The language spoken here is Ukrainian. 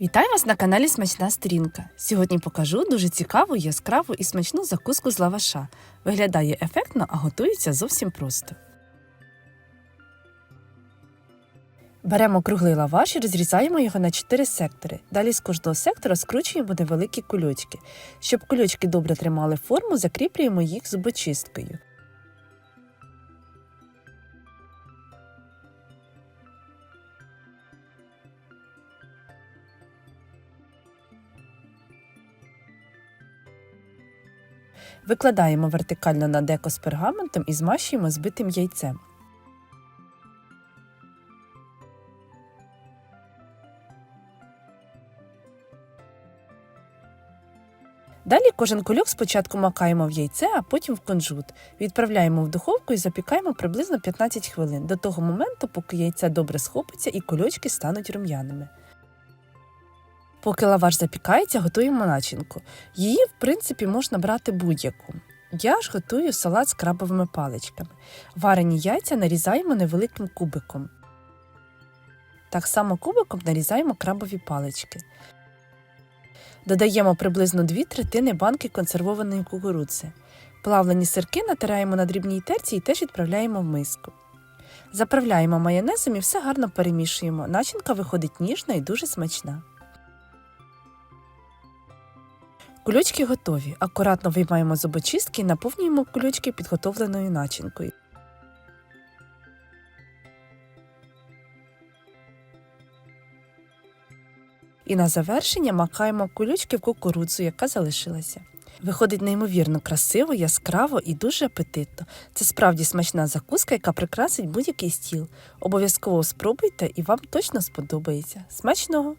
Вітаю вас на каналі Смачна Сторінка. Сьогодні покажу дуже цікаву, яскраву і смачну закуску з лаваша. Виглядає ефектно, а готується зовсім просто. Беремо круглий лаваш і розрізаємо його на 4 сектори. Далі з кожного сектора скручуємо невеликі кульочки. Щоб кульочки добре тримали форму, закріплюємо їх зубочисткою. Викладаємо вертикально на деко з пергаментом і змащуємо збитим яйцем. Далі кожен кульок спочатку макаємо в яйце, а потім в кунжут. Відправляємо в духовку і запікаємо приблизно 15 хвилин до того моменту, поки яйце добре схопиться і кульочки стануть рум'яними. Поки лаваш запікається, готуємо начинку. Її, в принципі, можна брати будь-яку. Я ж готую салат з крабовими паличками. Варені яйця нарізаємо невеликим кубиком. Так само кубиком нарізаємо крабові палички. Додаємо приблизно 2 третини банки консервованої кукурудзи. Плавлені сирки натираємо на дрібній терці і теж відправляємо в миску. Заправляємо майонезом і все гарно перемішуємо. Начинка виходить ніжна і дуже смачна. Кульочки готові. Акуратно виймаємо зубочистки і наповнюємо кульочки підготовленою начинкою. І на завершення макаємо кульочки в кукурудзу, яка залишилася. Виходить неймовірно красиво, яскраво і дуже апетитно. Це справді смачна закуска, яка прикрасить будь-який стіл. Обов'язково спробуйте і вам точно сподобається. Смачного!